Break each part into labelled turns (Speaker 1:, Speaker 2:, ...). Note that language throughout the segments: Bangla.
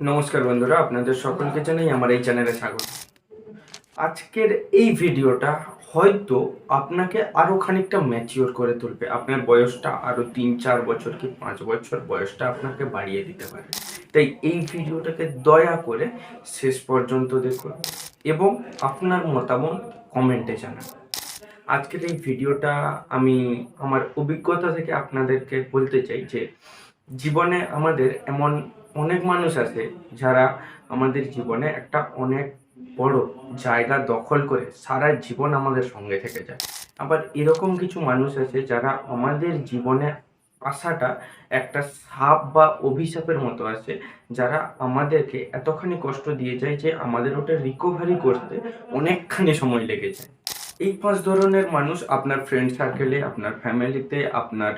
Speaker 1: নমস্কার বন্ধুরা, আপনাদের সকলকে জানাই আমার এই চ্যানেলে স্বাগত। আজকের এই ভিডিওটা হয়তো আপনাকে আরও খানিকটা ম্যাচিওর করে তুলবে। আপনার বয়সটা আরও তিন, চার বছর কি পাঁচ বছর বয়সটা আপনাকে বাড়িয়ে দিতে পারে। তাই এই ভিডিওটাকে দয়া করে শেষ পর্যন্ত দেখুন এবং আপনার মতামত কমেন্টে জানান। আজকের এই ভিডিওটা আমি আমার অভিজ্ঞতা থেকে আপনাদেরকে বলতে চাই যে, জীবনে আমাদের এমন অনেক মানুষ আছে যারা আমাদের জীবনে একটা অনেক বড় জায়গা দখল করে সারা জীবন আমাদের সঙ্গে থেকে যায়। আবার এরকম কিছু মানুষ আছে যারা আমাদের জীবনে আসাটা একটা সাপ বা অভিশাপের মতো আছে, যারা আমাদেরকে এতখানি কষ্ট দিয়ে যায় যে আমাদের ওটা রিকভারি করতে অনেকখানি সময় লেগে যায়। এই পাঁচ ধরনের মানুষ আপনার ফ্রেন্ড সার্কেলে আপনার ফ্যামিলিতে আপনার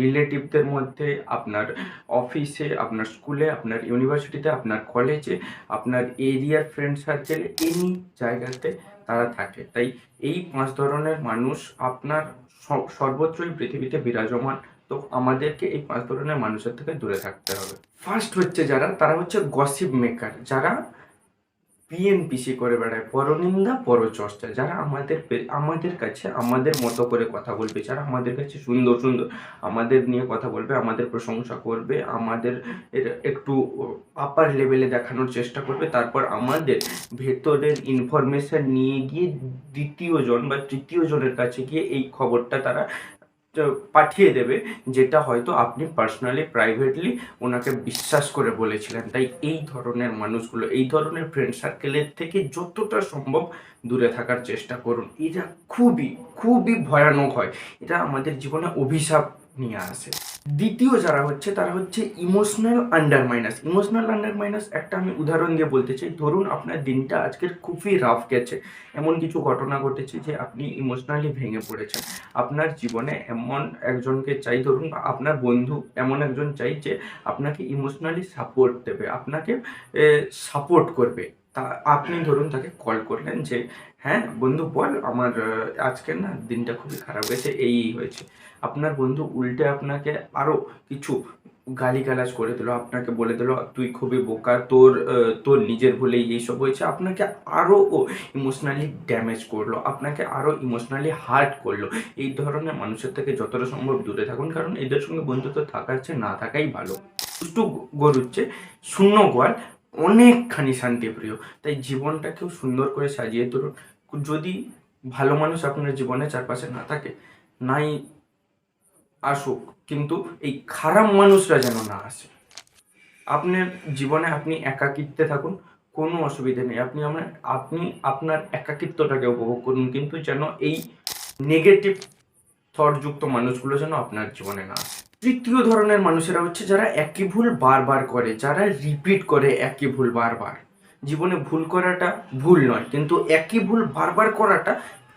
Speaker 1: রিলেটিভদের মধ্যে, আপনার অফিসে আপনার স্কুলে আপনার ইউনিভার্সিটিতে আপনার কলেজে আপনার এরিয়ার ফ্রেন্ড সার্কেলে এনি জায়গাতে তারা থাকে। তাই এই পাঁচ ধরনের মানুষ আপনার সর্বত্রই পৃথিবীতে বিরাজমান। তো আমাদেরকে এই পাঁচ ধরনের মানুষের থেকে দূরে থাকতে হবে। ফার্স্ট হচ্ছে যারা, তারা হচ্ছে গসিপ মেকার যারা পিএনপিসি করে বেড়ায়। পরনিন্দা, পরচর্চা। যারা আমাদের আমাদের কাছে আমাদের মতো করে কথা বলবে, যারা আমাদের কাছে সুন্দর সুন্দর আমাদের নিয়ে কথা বলবে, আমাদের প্রশংসা করবে, আমাদের একটু আপার লেভেলে দেখানোর চেষ্টা করবে, তারপর আমাদের ভেতরের ইনফরমেশন নিয়ে গিয়ে দ্বিতীয় জন বা তৃতীয় জনের কাছে গিয়ে এই খবরটা তারা পাঠিয়ে দেবে, যেটা হয়তো আপনি পার্সোনালি প্রাইভেটলি ওনাকে বিশ্বাস করে বলেছিলেন। তাই এই ধরনের মানুষগুলো, এই ধরনের ফ্রেন্ড সার্কেলের থেকে যতটা সম্ভব দূরে থাকার চেষ্টা করুন। এটা খুবই খুবই ভয়ানক হয়। এটা আমাদের জীবনে অভিশাপ নিয়ে আসে। দ্বিতীয় যারা হচ্ছে, তারা হচ্ছে emotional under minus emotional under minus একটা আমি উদাহরণ দিয়ে বলতে চাই। ধরুন আপনার দিনটা আজকের খুবই রাফ গেছে। এমন কিছু ঘটনা ঘটেছে যে আপনি ইমোশনালি ভেঙে পড়েছেন। আপনার জীবনে এমন একজনকে চাই, ধরুন আপনার বন্ধু এমন একজন চাই যে আপনাকে ইমোশনালি সাপোর্ট দেবে, আপনাকে সাপোর্ট করবে। তা আপনি ধরুন তাকে কল করলেন যে হ্যাঁ বন্ধু বল আমার আজকের না দিনটা খুবই খারাপ গেছে এই এই হয়েছে। আপনার বন্ধু উল্টে আপনাকে আরও কিছু গালিগালাজ করে দিল আপনাকে বলে দিল তুই খুবই বোকা তোর তোর নিজের ভুলেই এইসব হয়েছে। আপনাকে আরও ও ইমোশনালি ড্যামেজ করল আপনাকে আরও ইমোশনালি হার্ট করল। এই ধরনের মানুষের থেকে যতটা সম্ভব দূরে থাকুন কারণ এদের সঙ্গে বন্ধুত্ব থাকার চেয়ে না থাকাই ভালো। দুষ্টু গরুচ্ছে শূন্য গোয়াল অনেকখানি শান্তিপ্রিয়। তাই জীবনটাকেও সুন্দর করে সাজিয়ে তুলুন। যদি ভালো মানুষ আপনার জীবনে চারপাশে না থাকে, নাই আসুক, কিন্তু এই খারাপ মানুষরা যেন না আসে। আপনার জীবনে আপনি একাকিত্বে থাকুন, কোনো অসুবিধা নেই। আপনি আমার, আপনি আপনার একাকিত্বটাকে উপভোগ করুন, কিন্তু যেন এই নেগেটিভ থটযুক্ত মানুষগুলো যেন আপনার জীবনে না আসে। তৃতীয় ধরনের মানুষেরা হচ্ছে যারা একই ভুল বারবার করে, যারা রিপিট করে একই ভুল বারবার। জীবনে ভুল করাটা ভুল নয়, কিন্তু একই ভুল বারবার করাটা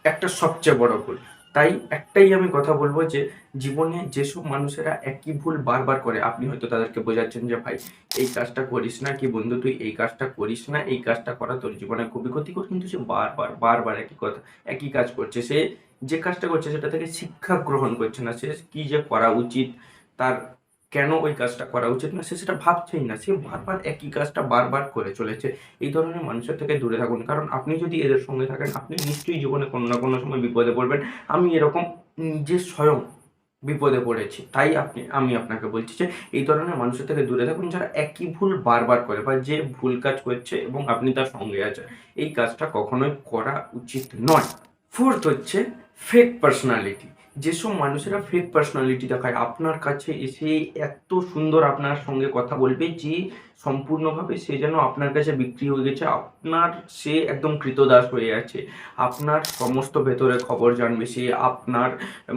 Speaker 1: একটা সবচেয়ে বড় ভুল। তাই একটাই আমি কথা বলব যে, জীবনে যেসব মানুষেরা একই ভুল বারবার করে, আপনি হয়তো তাদেরকে বোঝাচ্ছেন যে, ভাই, এই কাজটা করিস না কি বন্ধু, তুই এই কাজটা করিস না, এই কাজটা করা তোর জীবনে খুবই ক্ষতিকর। কিন্তু সে বারবার বারবার একই কথা, একই কাজ করছে। সে যে কাজটা করছে, সেটা থেকে শিক্ষা গ্রহণ করছে না। সে কি যে করা উচিত তার কেন ওই কাজটা করা উচিত না? সে সেটা ভাবছেই না। সে বারবার একই কাজটা বারবার করে চলেছে। এই ধরনের মানুষের থেকে দূরে থাকুন। কারণ আপনি যদি এদের সঙ্গে থাকেন, আপনি নিশ্চয়ই জীবনে কোনো না কোনো সময় বিপদে পড়বেন। আমি এরকম নিজে স্বয়ং বিপদে পড়েছি। তাই আপনি, আমি আপনাকে বলছি যে, এই ধরনের মানুষের থেকে দূরে থাকুন যারা একই ভুল বারবার করে বা যে ভুল কাজ করছে এবং আপনি তার সঙ্গে আছেন। এই কাজটা কখনোই করা উচিত নয়। ফোর্থ হচ্ছে ফেক পার্সোনালিটি যেসব মানুষেরা ফেক পার্সোনালিটি দেখায়, আপনার কাছে এসে এত সুন্দর আপনার সঙ্গে কথা বলবে যে সম্পূর্ণভাবে সে যেন আপনার কাছে বিক্রি হয়ে গেছে, আপনার সে একদম কৃতদাস হয়ে আছে। আপনার সমস্ত ভেতরে খবর জানবে, সে আপনার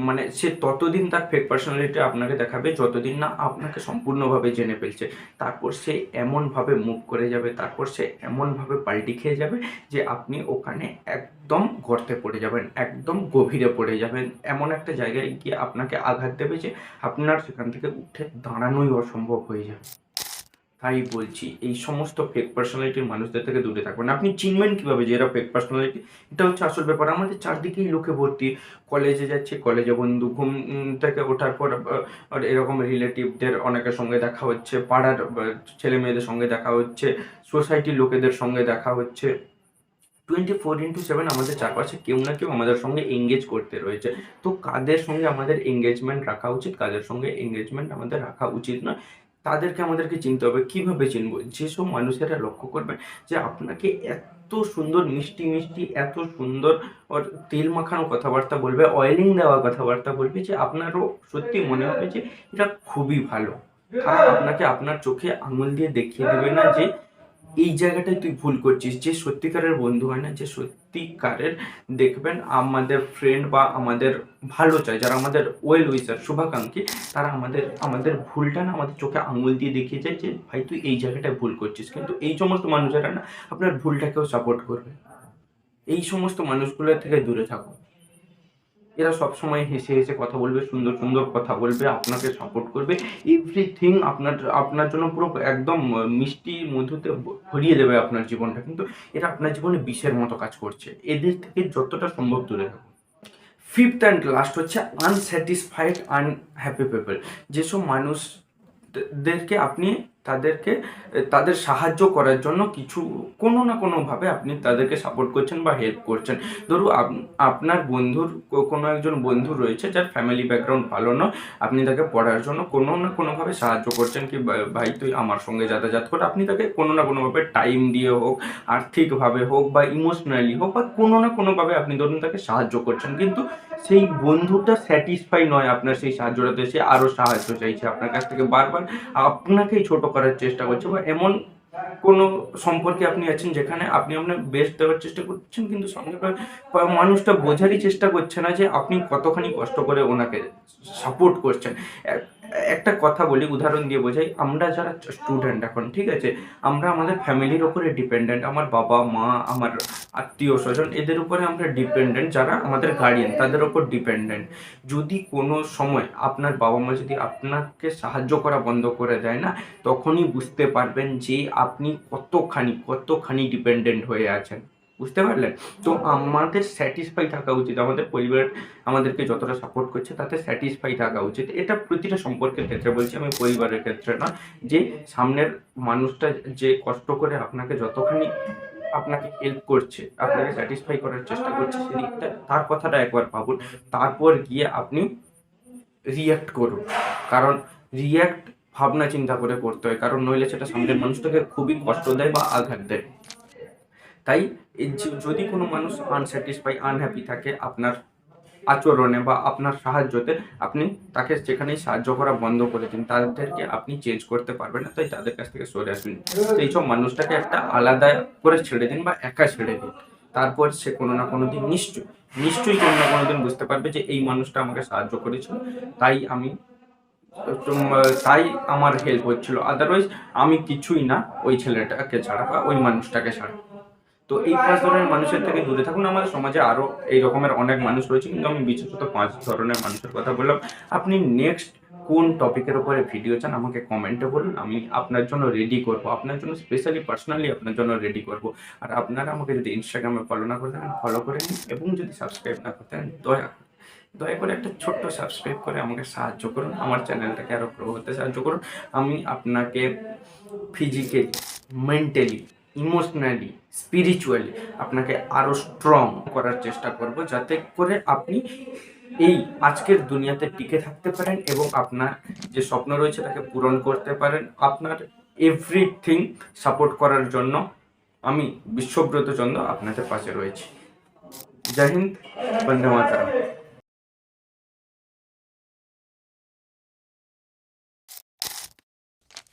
Speaker 1: মানে সে ততদিন তার ফেক পার্সোনালিটি আপনাকে দেখাবে, যতদিন না আপনাকে সম্পূর্ণভাবে জেনে ফেলছে। তারপর সে এমনভাবে মুভ করে যাবে, তারপর সে এমনভাবে পাল্টি খেয়ে যাবে যে আপনি ওখানে একদম গর্তে পড়ে যাবেন, একদম গভীরে পড়ে যাবেন। এমন একটা জায়গায় গিয়ে আপনাকে আঘাত দেবে যে আপনার সেখান থেকে উঠে দাঁড়ানোই অসম্ভব হয়ে যাবে। তাই বলছি, এই সমস্ত ফেক পার্সোনালিটির মানুষদের থেকে দূরে থাকবেন আপনি চিনবেন কীভাবে যে এরা ফেক পার্সোনালিটি এটা হচ্ছে আসল ব্যাপার। আমাদের চারদিকেই লোকে ভর্তি। কলেজে যাচ্ছে, কলেজে বন্ধু, ঘুম থেকে ওঠার পর এরকম রিলেটিভদের অনেকের সঙ্গে দেখা হচ্ছে, পাড়ার ছেলে মেয়েদের সঙ্গে দেখা হচ্ছে সোসাইটির লোকেদের সঙ্গে দেখা হচ্ছে। টোয়েন্টি ফোর ইন্টু সেভেন আমাদের চারপাশে কেউ না কেউ আমাদের সঙ্গে এঙ্গেজ করতে রয়েছে। তো কাদের সঙ্গে আমাদের এঙ্গেজমেন্ট রাখা উচিত? কাদের সঙ্গে এঙ্গেজমেন্ট আমাদের রাখা উচিত নয়? তাদেরকে আমাদেরকে চিনতে হবে। কীভাবে চিনব? যেসব মানুষেরা লক্ষ্য করবেন যে আপনাকে এত সুন্দর মিষ্টি মিষ্টি, এত সুন্দর ওর তেল মাখানো কথাবার্তা বলবে অয়েলিং দেওয়া কথাবার্তা বলবে যে আপনারও সত্যি মনে হবে যে এটা খুবই ভালো। আপনাকে আপনার চোখে আঙুল দিয়ে দেখিয়ে দেবে না যে এই জায়গাটায় তুই ভুল করছিস। যে সত্যিকারের বন্ধু হয় না, যে সত্যিকারের দেখবেন আমাদের ফ্রেন্ড বা আমাদের ভালো চায় যারা আমাদের ওয়েল উইসার শুভাকাঙ্ক্ষী, তারা আমাদের আমাদের ভুলটা না আমাদের চোখে আঙুল দিয়ে দেখিয়ে যায় যে, ভাই, তুই এই জায়গাটায় ভুল করছিস। কিন্তু এই সমস্ত মানুষেরা না আপনার ভুলটাকেও সাপোর্ট করবে। এই সমস্ত মানুষগুলোর থেকে দূরে থাকুন। এরা সবসময় হেসে হেসে কথা বলবে, সুন্দর সুন্দর কথা বলবে, আপনাকে সাপোর্ট করবে। এভরিথিং আপনার আপনার জন্য পুরো একদম মিষ্টি মধুতে ভরিয়ে দেবে আপনার জীবনটা। কিন্তু এরা আপনার জীবনে বিষের মতো কাজ করছে। এদের থেকে যতটা সম্ভব দূরে থাকুন। ফিফথ অ্যান্ড লাস্ট হচ্ছে আনস্যাটিসফাইড আনহ্যাপি পিপল যেসব মানুষদেরকে আপনি তাদেরকে তাদের সাহায্য করার জন্য কিছু, কোনো না কোনোভাবে আপনি তাদেরকে সাপোর্ট করছেন বা হেল্প করছেন। ধরুন আপ- আপনার বন্ধুর কোনো একজন বন্ধু রয়েছে যার ফ্যামিলি ব্যাকগ্রাউন্ড ভালো নয়, আপনি তাকে পড়ার জন্য কোনো না কোনোভাবে সাহায্য করছেন কি ভাই তুই আমার সঙ্গে যাতায়াত কর, আপনি তাকে কোনো না কোনোভাবে টাইম দিয়ে হোক, আর্থিকভাবে হোক বা ইমোশনালি হোক বা কোনো না কোনোভাবে আপনি ধরুন তাকে সাহায্য করছেন। কিন্তু সেই বন্ধুটা স্যাটিসফাই নয় আপনার সেই সাহায্যটাতে, সে আরও সাহায্য চাইছে আপনার কাছ থেকে বারবার আপনাকেই ছোট করার চেষ্টা করছে বা এমন কোনো সম্পর্কে আপনি আছেন যেখানে আপনি আপনার বেস্ট দেওয়ার চেষ্টা করছেন কিন্তু সঙ্গে মানুষটা বোঝারই চেষ্টা করছে না যে আপনি কতখানি কষ্ট করে ওনাকে সাপোর্ট করছেন। একটা কথা বলি, উদাহরণ দিয়ে বোঝাই, আমরা যারা স্টুডেন্ট এখন, ঠিক আছে? আমরা আমাদের ফ্যামিলির ওপরে ডিপেন্ডেন্ট আমার বাবা, মা, আমার আত্মীয় স্বজন, এদের উপরে আমরা ডিপেন্ডেন্ট যারা আমাদের গার্ডিয়ান তাদের উপর ডিপেন্ডেন্ট যদি কোনো সময় আপনার বাবা মা যদি আপনাকে সাহায্য করা বন্ধ করে দেয় না, তখনই বুঝতে পারবেন যে আপনি কতখানি কতখানি ডিপেন্ডেন্ট হয়ে আছেন। বুঝতে পারলেন? তো আমাদের স্যাটিসফাই থাকা উচিত। আমাদের পরিবার আমাদেরকে যতটা সাপোর্ট করছে, তাতে স্যাটিসফাই থাকা উচিত। এটা প্রতিটা সম্পর্কের ক্ষেত্রে বলছি, আমি পরিবারের ক্ষেত্রে না, যে সামনের মানুষটা যে কষ্ট করে আপনাকে যতখানি আপনাকে হেল্প করছে, আপনাকে স্যাটিসফাই করার চেষ্টা করছে সেদিকটা তার কথাটা একবার ভাবুন। তারপর গিয়ে আপনি রিয়্যাক্ট করুন। কারণ রিয়্যাক্ট ভাবনা চিন্তা করে করতে হয়, কারণ নইলে সেটা সামনের মানুষটাকে খুবই কষ্ট দেয় বা আঘাত দেয়। তাই যদি কোনো মানুষ আনস্যাটিসফাই আনহ্যাপি থাকে, আপনার আচরণে বা আপনার সাহায্যতে আপনি তাকে যেখানেই সাহায্য করা বন্ধ করে দিন, তাদেরকে আপনি চেঞ্জ করতে পারবেন না, তাই তাদের কাছ থেকে সরে আসুন। তো এইসব মানুষটাকে একটা আলাদা করে ছেড়ে দিন বা একা ছেড়ে দিন। তারপর সে কোনো না কোনো দিন নিশ্চয়ই নিশ্চয়ই কোনো না কোনো দিন বুঝতে পারবে যে এই মানুষটা আমাকে সাহায্য করেছিল, তাই আমি তাই আমার হেল্প হচ্ছিল। আদারওয়াইজ আমি কিছুই না ওই ছেলেটাকে ছাড়া বা ওই মানুষটাকে ছাড়া। তো এই পাঁচ ধরনের মানুষের থেকে দূরে থাকুন। আমাদের সমাজে আরও এই রকমের অনেক মানুষ রয়েছে, কিন্তু আমি বিশেষত পাঁচ ধরনের মানুষের কথা বললাম। আপনি নেক্সট কোন টপিকের উপরে ভিডিও চান, আমাকে কমেন্টে বলুন। আমি আপনার জন্য রেডি করব। আপনার জন্য স্পেশালি পার্সোনালি আপনার জন্য রেডি করব। আর আপনারা আমাকে যদি ইনস্টাগ্রামে ফলো না করে থাকেন ফলো করে নিন। এবং যদি সাবস্ক্রাইব না করতে থাকেন দয়া দয়া করে একটা ছোট্ট সাবস্ক্রাইব করে আমাকে সাহায্য করুন। আমার চ্যানেলটাকে আরও গ্রো হতে সাহায্য করুন। আমি আপনাকে ফিজিক্যালি মেন্টালি ইমোশনালি, স্পিরিচুয়ালি আপনাকে আরও স্ট্রং করার চেষ্টা করব যাতে করে আপনি এই আজকের দুনিয়াতে টিকে থাকতে পারেন এবং আপনার যে স্বপ্ন রয়েছে তাকে পূরণ করতে পারেন। আপনার এভরিথিং সাপোর্ট করার জন্য আমি বিশ্বব্রত চন্দ্র আপনাদের পাশে রয়েছি। জয় হিন্দ, বন্দে মাতারাম।